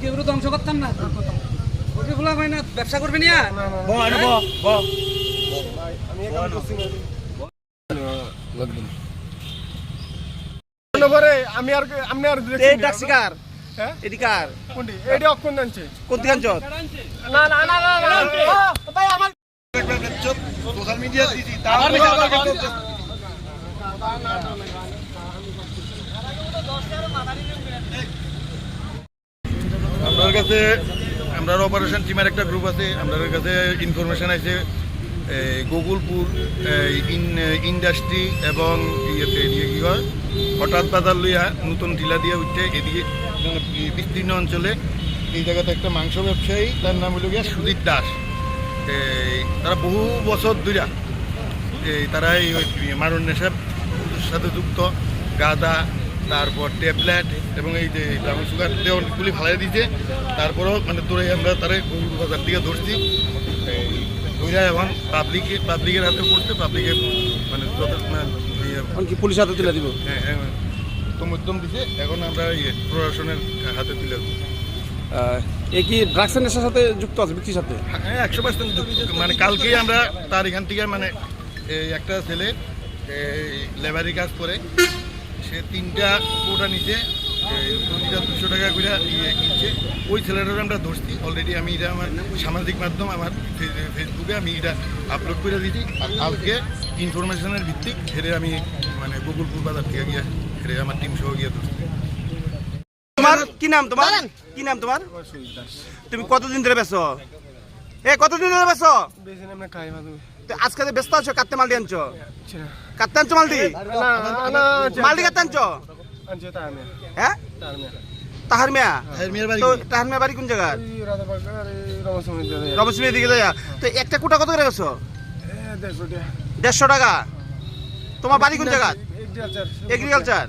কেউ ধ্বংস করতাম না। ওকে বলা হয় না ব্যবসা করবে করে আমি আর আমি আর এই ট্যাক্সি কার হ্যাঁ? এটি কোনটি? এইটা অক্ষণ জানছে কোন দিকে আনছত? না না না না না। ভাই আমার আপনার কাছে আমরা অপারেশন টিমের একটা গ্রুপ আছে আপনাদের কাছে ইনফরমেশন আছে গোকুলপুর ইন ইন্ডাস্ট্রি এবং ইয়েতে ইয়ে কি হয়, হঠাৎ বাজার লইয়া নতুন ঢিলা দিয়ে উঠতে এদিকে বিস্তীর্ণ অঞ্চলে। এই জায়গাতে একটা মাংস ব্যবসায়ী, তার নাম হলো গিয়া সুদীপ দাস। তারা বহু বছর এই তারা এই মারণ নেশার সাথে যুক্ত, গাঁদা তারপর ট্যাবলেট এবং এই যে ব্রাউন সুগার দিয়ে অনেকগুলি ফালাই দিয়েছে। তারপরেও মানে তোরে আমরা তারা গরুর বাজার দিকে ধরছি। ধইরা এখন পাবলিকে পাবলিকের হাতে পড়ছে পাবলিকে মানে যত মানে ইয়ে, পুলিশ হাতে তুলে দিব? হ্যাঁ হ্যাঁ উদ্যম দিছে এখন আমরা ইয়ে প্রশাসনের হাতে তুলে দেবো। এ কি ড্রাগসের নেশার সাথে যুক্ত আছে ব্যক্তির সাথে? হ্যাঁ একশো পার্সেন্ট মানে কালকেই আমরা তার এখান থেকে মানে এই একটা ছেলে লেবারি কাজ করে। সে তিনটা কোটা নিচে প্রতিটা দুশো টাকা করে ইয়ে কিনছে। ওই ছেলেটার আমরা ধরছি। অলরেডি আমি এটা আমার সামাজিক মাধ্যম আমার ফেসবুকে আমি এটা আপলোড করে দিয়েছি আর কালকে ইনফরমেশনের ভিত্তিক হেরে আমি মানে গোকুলপুর বাজার থেকে গিয়ে হেরে আমার টিম সহ গিয়ে ধরছি। তোমার কি নাম তোমার? কি নাম তোমার? তুমি কতদিন ধরে বেছো এ কতদিন ধরে বেছো বেশি নাম খাই আজকে যে ব্যস্ত আছো কাটতে মাল দিয়ে আনছো কাটতে আনছো মাল দি না না কাটতে আনছো? মে হ্যাঁ? তাহার মেয়া। তো তাহার মেয়া বাড়ি কোন জায়গা দিকে যাইয়া। তো একটা কোটা কত করে গেছো? এ দেড়শো টাকা। দেড়শো টাকা? তোমার বাড়ি কোন জায়গা এগ্রিকালচার।